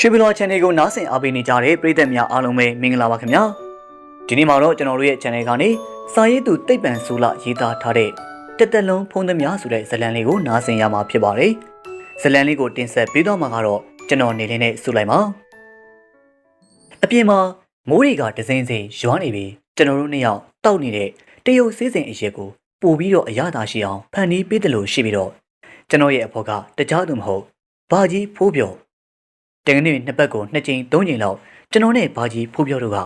ရွှေဘလော channel ကိုနားဆင်အားပေးနေကြတဲ့ပရိသတ်များအားလုံးပဲမင်္ဂလာပါခင်ဗျာဒီနေ့မှာတော့ကျွန်တော်တို့ရဲ့ channel ကနေစာရေးသူတိတ်ပံဆိုလာရေးသားထားတဲ့တက်တက်လုံးဖုံးသမျှဆိုတဲ့ဇာတ်လမ်းလေးကိုနားဆင်ရမှာဖြစ်ပါတယ်ဇာတ်လမ်းလေးကိုတင်ဆက်ပေးတော့မှာကတော့ကျွန်တော်နေလင်းနဲ့ဆိုလိုက်ပါအပြင်မှာမိုးတွေကဒဇင်းစင်ရွာနေပြီးကျွန်တော်တို့နှစ်ယောက်တောက်နေတဲ့တရုတ်စည်းစိမ်အရက်ကိုပို့ပြီးတော့အရသာရှိအောင်ဖန်တီးပေးတယ်လို့ရှိပြီးတော့ကျွန်တော်ရဲ့အဖေကတကြားသူမဟုတ်ဘာကြီးဖိုးပြော တကနေ့နှစ်ပတ်ကိုနှစ်ကြိမ်သုံးကြိမ်လောက်ကျွန်တော်နဲ့ဘာကြီးဖိုးပြောတို့က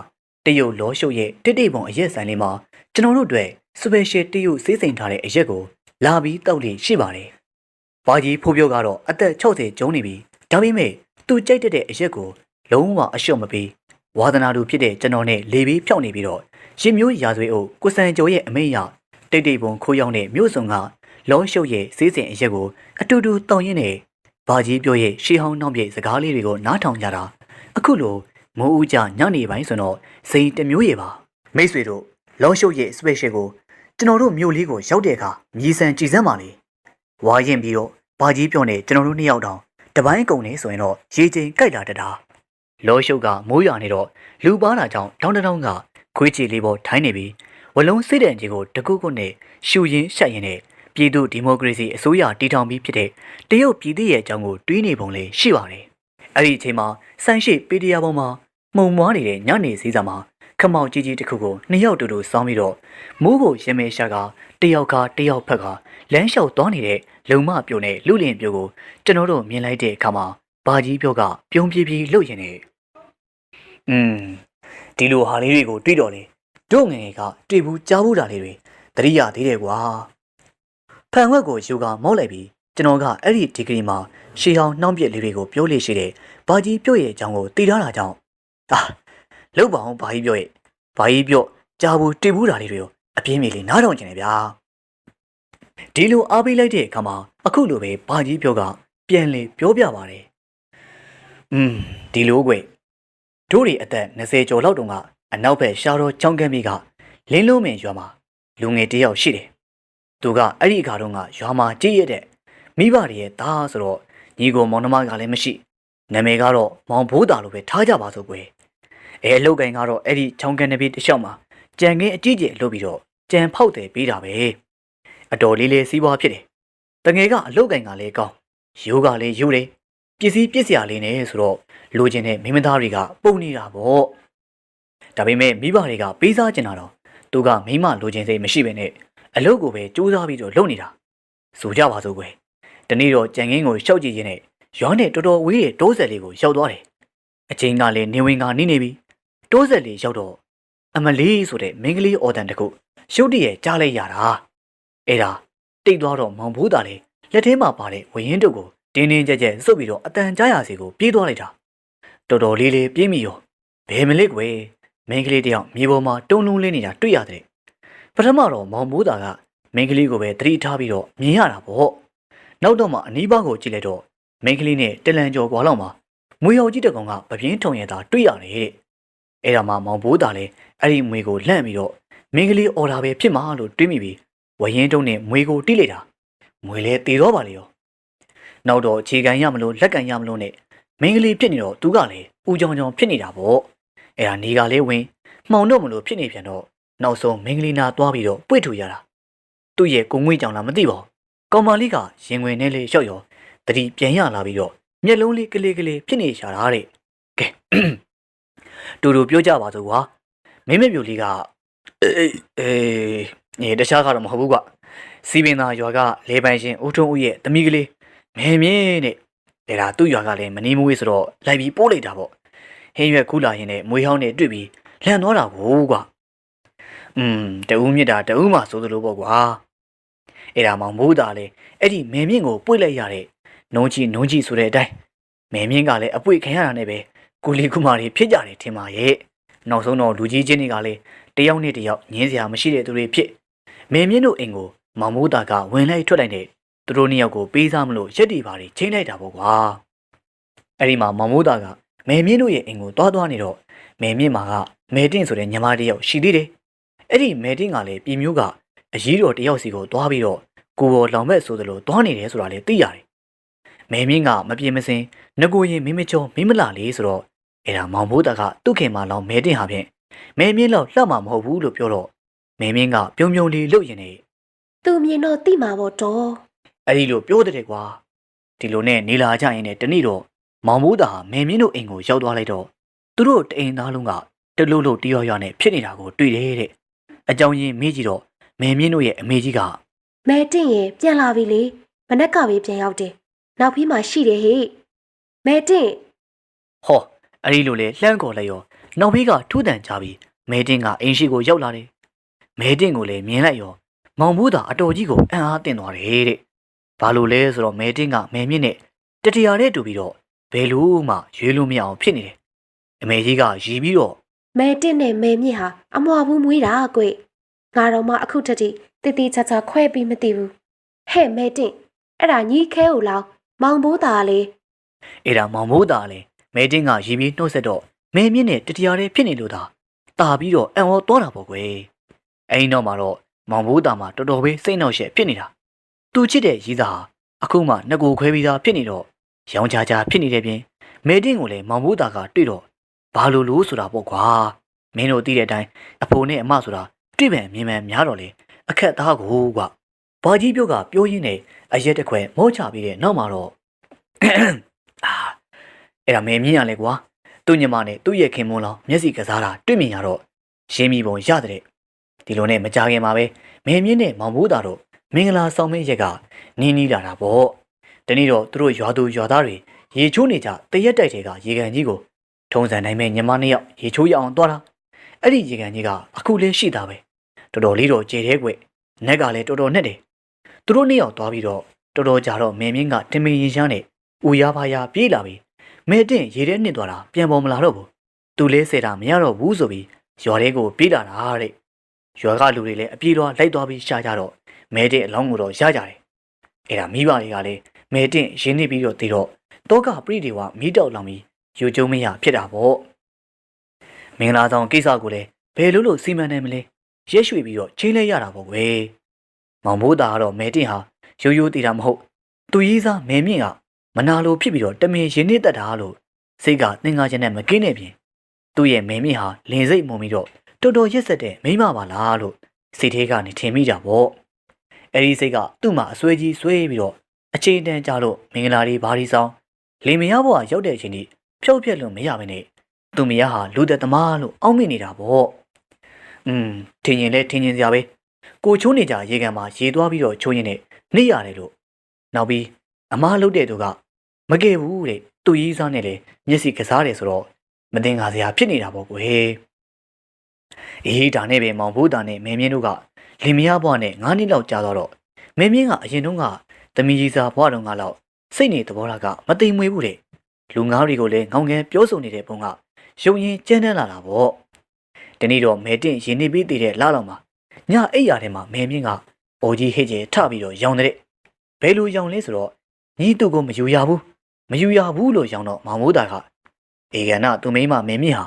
တရုတ်လောရှုပ်ရဲ့တိတိပုံအရက်ဆိုင်လေးမှာကျွန်တော်တို့အတွက်စပယ်ရှယ်တရုတ်စေးစိမ်ထားတဲ့အရက်ကိုလာပြီးတောက်လို့ရှိပါတယ်။ဘာကြီးဖိုးပြောကတော့အသက်60ကျုံးနေပြီဒါပေမဲ့သူကြိုက်တတ်တဲ့အရက်ကိုလုံးဝအလျှော့မပေးဝါသနာတူဖြစ်တဲ့ကျွန်တော်နဲ့လေပြီးဖြောက်နေပြီးတော့ရင်မျိုးရာဇွေအုပ်ကိုစံကျော်ရဲ့အမိန့်အရတိတ်တိတ်ပုံခိုးရောက်တဲ့မြို့စုံကလောရှုပ်ရဲ့စေးစိမ်အရက်ကိုအတူတူတောင်းရင်းနဲ့ ဘာကြီးပြောရဲ့ရှေးဟောင်းနှောင်းပြစကားလေးတွေကိုနားထောင်ကြတာအခုလိုမိုးဦးကြညနေပိုင်းဆိုတော့စိန်တစ်မျိုးရေပါမိတ်ဆွေတို့လောရှုပ်ရဲ့ special ကိုကျွန်တော်တို့မြို့လေးကိုရောက်တဲ့အခါမြည်ဆန်ကြည်စမ်းပါလေဝါရင်ပြီးတော့ဘာကြီးပြောနေကျွန်တော်တို့နှစ်ယောက်တောင်တပိုင်းကုန်နေဆိုရင်တော့ရေချိန်ကြိုက်လာတတာလောရှုပ်ကမိုးရွာနေတော့လူပါတာကြောင့်တောင်းတောင်းကခွေးချီလေးပေါ်ထိုင်းနေပြီးဝလုံးစိတ်တန်ကြီးကိုတကုတ်ကုတ်နဲ့ရှူရင်းရှက်ရင်နဲ့ ပြည်သူဒီမိုကရေစီအစိုးရတည်ထောင်ပြီးဖြစ်တဲ့တရုတ်ပြည်သူရဲ့အကြောင်းကိုတွေးနေပုံလေးရှိပါတယ်။အဲ့ဒီအချိန်မှာစမ်းရှိပေတရာပေါ်မှာမှုံမွားနေတဲ့ညနေစည်းစာမှာခမောက်ကြီးကြီးတစ်ခုကိုနှစ်ယောက်တူတူစောင်းပြီးတော့မိုးကိုရမဲရှာကတယောက်ကတယောက်ဖက်ကလမ်းလျှောက်သွားနေတဲ့လုံမပြိုနဲ့လူလင်ပြိုကိုကျွန်တော်တို့မြင်လိုက်တဲ့အခါမှာဘာကြီးပြောကပြုံးပြေးပြေးလှုပ်ရင်နေอืมဒီလိုဟာလေးတွေကိုတွေးတော့လေတို့ငယ်ငယ်ကတွေ့ဘူးကြားဘူးတာလေးတွေတတိယသေးတယ်ကွာ ဖန်ဝက်ကိုယူကမောက်လိုက်ပြီးကျွန်တော်ကအဲ့ဒီဒီဂရီမှာရှေးဟောင်းနှောင်းပြက်လေးတွေကိုပြောလို့ရှိတယ်။ဘာကြီးပြော့ရဲ့အကြောင်းကိုသိထားတာကြောင့်အာလောက်ပါအောင်ဘာကြီးပြော့ရဲ့ဘာကြီးပြော့ကြားဘူးတွေ့ဘူးတာလေးတွေကိုအပြင်းပြေလေးနားထောင်ကျင်တယ်ဗျာ။ဒီလိုအားပေးလိုက်တဲ့အခါမှာအခုလိုပဲဘာကြီးပြောကပြန်လေပြောပြပါတယ်။อืมဒီလိုကွတို့တွေအသက်20ကျော်လောက်တုန်းကအနောက်ဘက်ရှားတော်ချောင်းကမ်းပြီးကလင်းလုံးမင်ရွာမှာလူငယ်တစ်ယောက်ရှိတယ် သူကအဲ့ဒီအခါတုန်းကရွာမှာကြည့်ရတဲ့မိဘတွေရဲ့သားဆိုတော့ညီကိုမောင်နှမကလည်းမရှိနာမည်ကတော့မောင်ဘိုးတာလို့ပဲထားကြပါစို့ကွယ်အဲအလုတ်ကိုင်ကတော့အဲ့ဒီချောင်းကန်နေပြီတစ်လျှောက်မှာကြံခင်းအကြီးကျယ်လုပ်ပြီးတော့ကြံဖောက်တယ်ပေးတာပဲအတော်လေးလေးစီးပွားဖြစ်တယ်တငယ်ကအလုတ်ကိုင်ကလည်းကောင်းရိုးကလည်းရိုးတယ်ပစ္စည်းပစ္စယလေးနဲ့ဆိုတော့လိုချင်တဲ့မိမသားတွေကပုံနေတာပေါ့ဒါပေမဲ့မိဘတွေကပေးစားကျင်တာတော့သူကမိမလိုချင်စိတ်မရှိဘဲနဲ့ အလုပ်ကိုပဲစူးစမ်းပြီးတော့လုပ်နေတာဆိုကြပါစို့ကွယ်ဒီနေ့တော့ကြံငင်းကိုရှောက်ကြည့်ရင်းနဲ့ရွာနဲ့တော်တော်ဝေးတဲ့တိုးဆက်လေးကိုရောက်သွားတယ်အချိန်ကလည်းနေဝင်ကနိနေပြီတိုးဆက်လေးရောက်တော့အမလေးဆိုတဲ့မင်းကလေးအော်တန်တခုရုတ်တရက်ကြားလိုက်ရတာအဲ့ဒါတိတ်သွားတော့မောင်ဘူးသားလေးလက်ထဲမှာပါတဲ့ဝရင်တုပ်ကိုတင်းတင်းကြပ်ကြပ်စုပ်ပြီးတော့အတန်ကြားရစီကိုပြေးသွားလိုက်တာတော်တော်လေးလေးပြေးမိရောဘယ်မလေးကွယ်မင်းကလေးတယောက်မြေပေါ်မှာတုံးလုံးလေးနေတာတွေ့ရတယ် ပထမတော့မောင်မိုးသားကမင်းကလေးကိုပဲတတိထားပြီးတော့မြင်ရတာပေါ့နောက်တော့မှအနီးပါးကိုကြည့်လိုက်တော့မင်းကလေးနဲ့တလန်ကျော်ကွာလောက်မှာမွေရောင်ကြီးတကောင်ကပပြင်းထုံရတာတွေ့ရတယ်တဲ့အဲ့ဒါမှမောင်ဘိုးသားလည်းအဲ့ဒီမွေကိုလှန့်ပြီးတော့မင်းကလေးအော်တာပဲဖြစ်မှာလို့တွေးမိပြီးဝရင်တုံးနဲ့မွေကိုတိလိုက်တာမွေလည်းတည်တော့ပါလေရောနောက်တော့ခြေကန်ရမလို့လက်ကန်ရမလို့နဲ့မင်းကလေးဖြစ်နေတော့သူကလည်းဦးကြောင်ကြောင်ဖြစ်နေတာပေါ့အဲ့ဒါနေကလေးဝင်မှောင်တော့မလို့ဖြစ်နေပြန်တော့ နောက်ဆုံးမင်္ဂလီနာသွားပြီးတော့ပွေ့ထူရတာသူ့ရဲ့ကိုငွေကြောင်လားမသိပါဘူးကောင်မလေးကရင်ဝင်နဲ့လေးလျှော့ရောတတိပြန်ရလာပြီးတော့မျက်လုံးလေးကလေးကလေးဖြစ်နေရှာတာတဲ့ကဲတူတူပြောကြပါစို့ကွာမင်းမပြူလေးကအေးအေးညတခြားကတော့မဟုတ်ဘူးကွစီပင်သာရွာကလေပိုင်ရှင်ဦးထုံးဦးရဲ့တမိကလေးမဲမြင်းနဲ့ဒါဒါသူ့ရွာကလည်းမနေမဝေးဆိုတော့လိုက်ပြီးပို့လိုက်တာပေါ့ဟင်းရွက်ခူးလာရင်နဲ့မွေးဟောင်းနဲ့တွေ့ပြီးလန့်သွားတာကိုကွာ อืมတဦးမြစ်တာတဦးမှဆိုသလိုပေါ့ကွာအဲ့ဒါမှမိုးသားလေအဲ့ဒီမဲမြင့်ကိုပွေ့လိုက်ရတဲ့နုံကြီးနုံကြီးဆိုတဲ့အတိုင်းမဲမြင့်ကလည်းအပွေ့ခံရတာနဲ့ပဲကိုလီကုမာတွေဖြစ်ကြတယ်ထင်ပါရဲ့နောက်ဆုံးတော့လူကြီးချင်းတွေကလည်းတယောက်နဲ့တယောက်ညင်းစရာမရှိတဲ့သူတွေဖြစ်မဲမြင့်တို့အိမ်ကိုမောင်မိုးသားကဝင်လိုက်ထွက်လိုက်တဲ့သူတို့နှစ်ယောက်ကိုပေးစားမလို့ရက်တီပါတွေချိန်လိုက်တာပေါ့ကွာအဲ့ဒီမှာမောင်မိုးသားကမဲမြင့်တို့ရဲ့အိမ်ကိုတွားတွားနေတော့မဲမြင့်မှာကမဲတင့်ဆိုတဲ့ညီမတစ်ယောက်ရှိသေးတယ် အဲ့ဒီမဲတင်းကလည်းပြည်မျိုးကအရေးတော်တယောက်စီကိုသွားပြီးတော့ကိုပေါ်လောင်မဲ့ဆိုသလိုသွားနေတယ်ဆိုတာလည်းသိရတယ်မဲမြင့်ကမပြေမစင်ငကိုရင်မင်းမချောမင်းမလာလေးဆိုတော့အဲ့ဒါမောင်မိုးတာကသူ့ခင်မလောင်မဲတင်ဟာဖြင့်မဲမြင့်လောက်လှမှာမဟုတ်ဘူးလို့ပြောတော့မဲမြင့်ကပြုံပြုံလေးလှုပ်ရင်နေသူမြင်တော့တိမှာပေါ့တော့အဲ့ဒီလိုပြောတဲ့ကွာဒီလိုနဲ့နေလာကြရင်လည်းတနေ့တော့မောင်မိုးတာဟာမဲမြင့်တို့အိမ်ကိုရောက်သွားလိုက်တော့သူတို့တအိမ်သားလုံးကတလူလို့တရော်ရော်နဲ့ဖြစ်နေတာကိုတွေ့တယ်တဲ့ အကြောင်းရင်းမေးကြည့်တော့မဲမြင့်တို့ရဲ့အမေကြီးကမဲတင်ရင်ပြန်လာပြီလေမနက်ကပဲပြန်ရောက်တယ်နောက်ပြီးမှရှိတယ်ဟေ့မဲတင်ဟောအဲ့ဒီလိုလေလှမ်းခေါ်လိုက်ရောနောက်ဘေးကထူးတန်ကြပြီးမဲတင်ကအင်ရှိကိုရောက်လာတယ်မဲတင်ကိုလည်းမြင်လိုက်ရောမောင်မိုးတာအတော်ကြီးကိုအံ့အားသင့်သွားတယ်တဲ့ဘာလို့လဲဆိုတော့မဲတင်ကမဲမြင့်နဲ့တတရာနဲ့တူပြီးတော့ဘယ်လို့မှရွေးလို့မရအောင်ဖြစ်နေတယ်အမေကြီးကရီပြီးတော့ မဲတင်နဲ့မဲမြင့်ဟာအမွာဘူးမွေးတာကွငါတော့မှအခုတတိတတိချာချာခွဲပြီးမသိဘူးဟဲ့မဲတင်အဲ့ဒါညီခဲကိုလောင်းမောင်ဘိုးသားလေအဲ့ဒါမောင်မိုးတာလည်းမဲတင်ကရီပြီးနှုတ်ဆက်တော့မဲမြင့်နဲ့တတရာနဲ့ဖြစ်နေလို့သာတာပြီးတော့အံ့ဩသွားတာပေါ့ကွယ်အဲ့ဒီတော့မှတော့မောင်မိုးတာမှာတော်တော်ပဲစိတ်နှောက်ရှက်ဖြစ်နေတာသူချစ်တဲ့ရီးသားဟာအခုမှငကိုခွဲပြီးသားဖြစ်နေတော့ရောင်ချာချာဖြစ်နေတဲ့ပြင်မဲတင်ကိုလည်းမောင်မိုးတာကတွေ့တော့ ဘာလို့လို့ဆိုတာပေါ့ကွာမင်းတို့သိတဲ့အတိုင်းအဖိုးနဲ့အမဆိုတာတွေ့ပံမြင်မှန်များတော့လေအခက်သားကိုကွာဘာကြီးပြုတ်ကပြောရင်းနဲ့အရက်တစ်ခွဲမောချပြီးတဲ့နောက်မှာတော့အာအဲ့ဒါမင်းမြင်ရလဲကွာသူ့ညမနဲ့သူ့ရဲ့ခင်မွန်းလောင်မျက်စိကစားတာတွေ့မြင်ရတော့ရှင်းမိပုံရတဲ့ဒီလိုနဲ့မကြခင်မှာပဲမင်းမြင့်နဲ့မောင်ဘိုးသားတို့မင်္ဂလာဆောင်မင်းရက်ကနင်းနီးလာတာပေါ့တနေ့တော့သူတို့ရွာသူရွာသားတွေရေချိုးနေကြတရက်တိုက်တွေကရေကန်ကြီးကို ထုံစံနိုင်မဲ့ညမနှစ်ယောက်ရေချိုးရအောင်သွားတာအဲ့ဒီရေကန်ကြီးကအခုလေးရှိတာပဲတော်တော်လေးတော့ကျေသေးကွနက်ကလည်းတော်တော်နဲ့တယ်သူတို့နှစ်ယောက်သွားပြီးတော့တော်တော်ကြာတော့မင်းမြင့်ကတင်မင်ရင်ရှားနဲ့ဦးရပါရပြေးလာပြီးမဲတင်ရေထဲနှစ်သွားတာပြန်ပေါ်မလာတော့ဘူးသူလဲစေတာမရတော့ဘူးဆိုပြီးရွာထဲကိုပြေးလာတာတဲ့ရွာကလူတွေလည်းအပြေးတော့လိုက်သွားပြီးရှာကြတော့မဲတင်အလောင်းကိုတော့ရကြတယ်အဲ့ဒါမိဘတွေကလည်းမဲတင်ရင်းနှီးပြီးတော့တည်တော့တောကပရိဒေဝမိတောက်လောင်ပြီး ယူကျုံမရဖြစ်တာပေါ့မင်္ဂလာဆောင်ကိစ္စကိုလည်းဘယ်လိုလုပ်စီမံနိုင်မလဲရက်ရွှေ့ပြီးတော့ချင်းလဲရတာပေါ့ကွယ်မောင်ဘိုးသားကတော့မဲတင်ဟာရိုးရိုးတည်တာမဟုတ်သူရေးစားမဲမြင့်ကမနာလိုဖြစ်ပြီးတော့တမင်ရင်းနှီးတတ်တာလို့စိတ်ကသင်္ကာချက်နဲ့မကင်းနေပြင်သူ့ရဲ့မဲမြင့်ဟာလင်စိတ်မှုန်ပြီးတော့တော်တော်ရက်ဆက်တဲ့မိန်းမပါလားလို့စိတ်ထဲကနေထင်မိကြပေါ့အဲ့ဒီစိတ်ကသူ့မှာအစွဲကြီးဆွဲပြီးတော့အချိန်တန်ကြလို့မင်္ဂလာတွေဘာဒီဆောင်လင်မယားဘဝရောက်တဲ့အချိန်ကြီး ဖြုတ်ပြက်လို့မရမနဲ့သူမယားဟာလူသက်သမားလို့အောက်မိနေတာပေါ့อืมထင်ရင်လဲထင်ရင်စရာပဲကိုချိုးနေကြရေကန်မှာရေသွားပြီးတော့ချိုးရင်နဲ့နေရတယ်လို့နောက်ပြီးအမားလုတ်တဲ့သူကမကဲဘူးတဲ့သူရေးစားနဲ့လေမျက်စိကစားတယ်ဆိုတော့မတင်ကားစရာဖြစ်နေတာပေါ့ကွယ်အေးဒါနဲ့ပဲမောင်ဘိုးတာနဲ့မင်းမြင့်တို့ကလင်မယားဘဝနဲ့9နှစ်လောက်ကြာတော့မင်းမြင့်ကအရင်တုန်းကသမီးကြီးစားဘဝတုန်းကလောက်စိတ်နေသဘောထားကမတိမ်မွေးဘူးတဲ့ လူငါးတွေကိုလည်းငောင်းငယ်ပြောဆိုနေတဲ့ပုံကရုံရင်ကျန်းတန်းလာတာပေါ့ဒီနေ့တော့မဲတင်ရင်နေပြီးတည်တဲ့လာတော့မှာညအိပ်ရာထဲမှာမဲမြင့်ကပေါ်ကြီးဟစ်ကျဲထပြီးတော့ရောင်တဲ့ဘယ်လိုရောင်လဲဆိုတော့ညီသူ့ကိုမယူရဘူးမယူရဘူးလို့ရောင်တော့မောင်မိုးတာကအေကနာသူမိန်းမမဲမြင့်ဟာ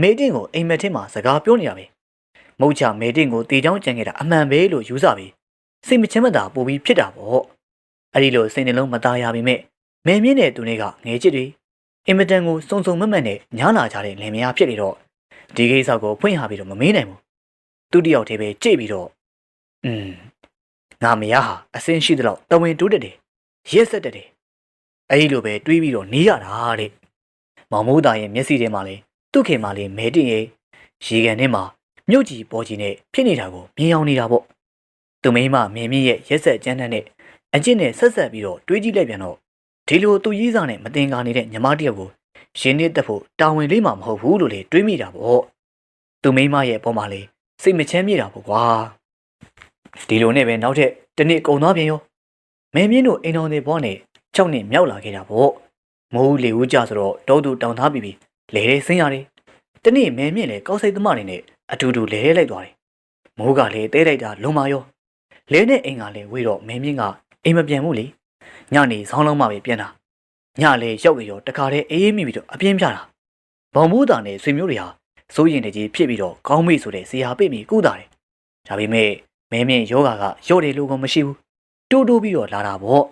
မဲတင်ကိုအိမ်မက်ထင်းမှာစကားပြောနေတာပဲမုတ်ချမဲတင်ကိုတေချောင်းကြံခဲ့တာအမှန်ပဲလို့ယူဆပြီးစိတ်မချမ်းမသာပို့ပြီးဖြစ်တာပေါ့အဲ့ဒီလိုစိတ်နှလုံးမသားရပါပဲမဲမြင့်တဲ့သူတွေကငဲချစ်တွေ အင်မတန်ကိုစုံစုံမက်မက်နဲ့ညားလာကြတဲ့လင်မယားဖြစ်နေတော့ဒီကိစ္စကိုဖွင့်ရပြီးတော့မမေးနိုင်ဘူးသူတယောက်တည်းပဲကြိတ်ပြီးတော့อืมငါမယားဟာအစင်းရှိသလောက်တဝင်တိုးတက်တယ်ရက်ဆက်တက်တယ်အဲ့ဒီလိုပဲတွေးပြီးတော့နေရတာတဲ့မောင်မိုးသားရဲ့မျက်စိထဲမှာလေသူ့ခင်မလေးမဲတင်ရဲ့ရေကန်ထဲမှာမြုပ်ကြီးပေါ်ကြီးနဲ့ဖြစ်နေတာကိုမြင်အောင်နေတာပေါ့သူမိန်းမမင်းမြင့်ရဲ့ရက်ဆက်ကြမ်းတမ်းတဲ့အကျင့်နဲ့ဆက်ဆက်ပြီးတော့တွေးကြည့်လိုက်ပြန်တော့ ဒီလိုသူရေးစားနဲ့မတင်ကားနေတဲ့ညီမတယောက်ကိုရင်းနှီးတက်ဖို့တာဝန်လေးမှမဟုတ်ဘူးလို့လေတွေးမိတာပေါ့သူမိန်းမရဲ့ပေါ်မှာလေစိတ်မချမ်းမြေ့တာပေါ့ကွာဒီလိုနဲ့ပဲနောက်ထပ်တစ်နေ့ကုံသွားပြန်ရောမင်းမြင့်တို့အိမ်တော်တွေဘောနဲ့၆နှစ်မြောက်လာခဲ့တာပေါ့မိုးလေဦးကြဆိုတော့တောသူတောင်သားပြီးပြီးလေထဲဆင်းရတယ်တနေ့မင်းမြင့်လည်းကောက်စိတ်သမားတွေနဲ့အတူတူလေထဲလိုက်သွားတယ်မိုးကလည်းတဲလိုက်တာလွန်မာရောလဲနဲ့အိမ်ကလည်းဝေးတော့မင်းမြင့်ကအိမ်မပြန်ဘူးလေ ညနေဆောင်းလုံးမှပဲပြန်တာညလေရောက်ကြရောတခါတည်းအေးမိပြီးတော့အပြင်းပြတာဘောင်မိုးတာနဲ့ဆွေမျိုးတွေဟာစိုးရင်တကြီးဖြစ်ပြီးတော့ကောင်းမိဆိုတဲ့ဇေဟာပိတ်မိကုတာတယ်ဒါပေမဲ့မင်းမြင့်ယောဂါကရော့တယ်လို့ကမရှိဘူးတိုးတိုးပြီးတော့လာတာပေါ့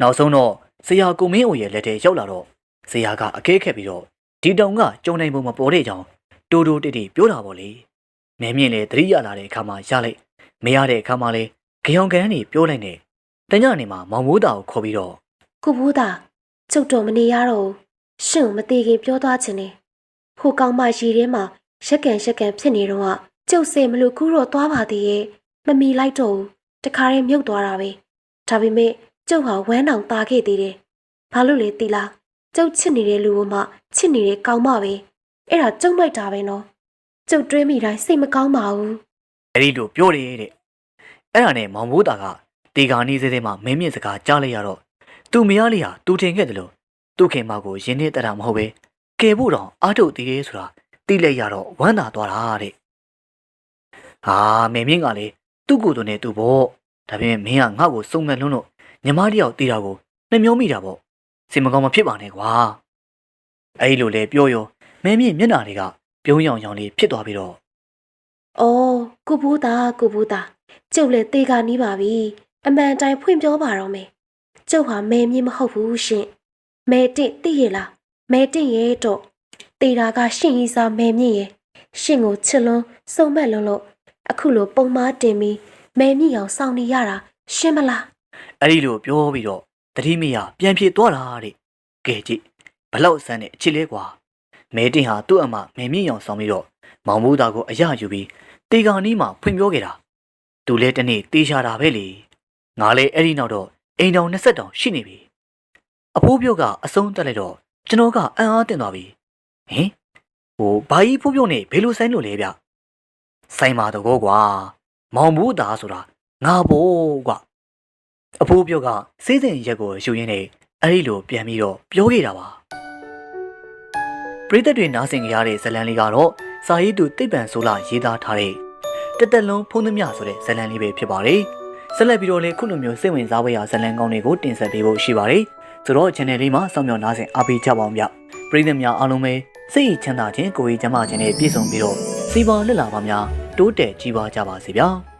နောက်ဆုံးတော့ဆရာကိုမင်းအိုရဲ့လက်ထဲရောက်လာတော့ဆရာကအကဲခက်ပြီးတော့ဒီတောင်ကကြုံနိုင်ပုံမပေါ်တဲ့ကြောင်တိုးတိုးတိတိပြောတာပေါ့လေမဲမြင့်လေသတိရလာတဲ့အခါမှာရလိုက်မရတဲ့အခါမှာလေကြောင်ကန်ကနေပြောလိုက်နေ တညနေမှာမောင်မိုးတာကိုခေါ်ပြီးတော့ကိုဘူးသားကျုပ်တော့မနေရတော့ဘူးရှင်ကိုမသေးခင်ပြောသွားခြင်းနဲ့ဟိုကောင်မရီထဲမှာရက်ကန်ရက်ကန်ဖြစ်နေတော့ကကျုပ်စေမလို့ကူတော့သွားပါသေးရဲ့မမီလိုက်တော့ဘူးတခါရင်မြုပ်သွားတာပဲဒါပေမဲ့ကျုပ်ဟာဝမ်းတောင်ตาခဲ့သေးတယ်ဘာလို့လဲတီလားကျုပ်ချစ်နေတဲ့လူကမှချစ်နေတဲ့ကောင်မပဲအဲ့ဒါကျုံလိုက်တာပဲနော်ကျုပ်တွေးမိတိုင်းစိတ်မကောင်းပါဘူးအဲ့ဒီလိုပြောတယ်တဲ့အဲ့ဒါနဲ့မောင်မိုးတာက တေကာနီးစဲစဲမှာမင်းမြင့်စကားကြားလိုက်ရတော့သူ့မယားလေးဟာတူထင်ခဲ့တယ်လို့သူ့ခင်မကိုရင်းနှီးတတ်တာမဟုတ်ပဲကယ်ဖို့တော့အားထုတ်သေးတယ်ဆိုတာသိလိုက်ရတော့ဝမ်းသာသွားတာတဲ့ဟာမင်းမြင့်ကလေသူ့ကိုယ်သူနဲ့သူ့ပေါ့ဒါပေမဲ့မင်းကငါ့ကိုစုံမဲ့လွန်းလို့ညီမတယောက်တီးတာကိုနှမျောမိတာပေါ့စင်မကောင်းမဖြစ်ပါနဲ့ကွာအဲ့ဒီလိုလေပြောရောမင်းမြင့်မျက်နှာတွေကပြုံးရောင်ရောင်လေးဖြစ်သွားပြီးတော့။အော်ကိုဘူးသားကိုဘူးသားကျုပ်လည်းတေကနီးပါပြီ။ အမှန်တိုင်းဖွင့်ပြောပါတော့မယ်။ကျုပ်ဟာမဲမြင့်မဟုတ်ဘူးရှင်။မဲတင့်သိရလား။မဲတင့်ရဲ့တော့တေတာကရှင်ကြီးစားမဲမြင့်ရဲ့ရှင်ကိုချစ်လွန်းစုံမက်လွန်းလို့အခုလိုပုံမားတင်ပြီးမဲမြင့်အောင်စောင့်နေရတာရှင်းမလားအဲ့ဒီလိုပြောပြီးတော့တတိမရပြန်ပြေသွားတာတဲ့ကဲကြည့်ဘလောက်ဆန်းတဲ့အချစ်လဲကွာမဲတင်ဟာသူ့အမမဲမြင့်ရောင်ဆောင်ပြီးတော့မောင်မိုးသားကိုအရယူပြီးတေကာနီးမှာဖွင့်ပြောခဲ့တာသူလဲတနေ့တေးရှာတာပဲလေ ငါလဲအဲ့ဒီနောက်တော့အိမ်တောင်20တောင်ရှိနေပြီအဖိုးပြောကအဆုံးတက်လိုက်တော့ကျွန်တော်ကအံ့အားတင်သွားပြီဟင်ဟိုဘာကြီးဖိုးပြောနေဘယ်လိုဆိုင်လို့လဲဗျဆိုင်ပါတော့ကွာမောင်မိုးသားဆိုတာငါဘောကွာအဖိုးပြောကစေးစင်ရက်ကိုယူရင်းနဲ့အဲ့ဒီလိုပြန်ပြီးတော့ပြောခဲ့တာပါပရိသတ်တွေနားဆင်ကြရတဲ့ဇတ်လန်လေးကတော့စာရေးသူတိတ်ပံဆိုလာရေးသားထားတဲ့တက်တက်လုံးဖုံးသမျှဆိုတဲ့ဇတ်လန်လေးပဲဖြစ်ပါတယ် ဆက်လက်ပြီးတော့လည်းခုလိုမျိုးစိတ်ဝင်စားဖွယ်ရာဇတ်လန်ကောင်းတွေကိုတင်ဆက်ပေးဖို့ရှိပါတယ်ဆိုတော့ channel လေးမှာစောင့်မျှော်နားဆင်အားပေးကြပါအောင်ဗျပရိသတ်များအားလုံးပဲစိတ်ချမ်းသာခြင်းကိုယ်ရေးချမ်းသာခြင်းနဲ့ပြည့်စုံပြီးတော့စီပါလက်လာပါများတိုးတက်ကြီးပွားကြပါစေဗျာ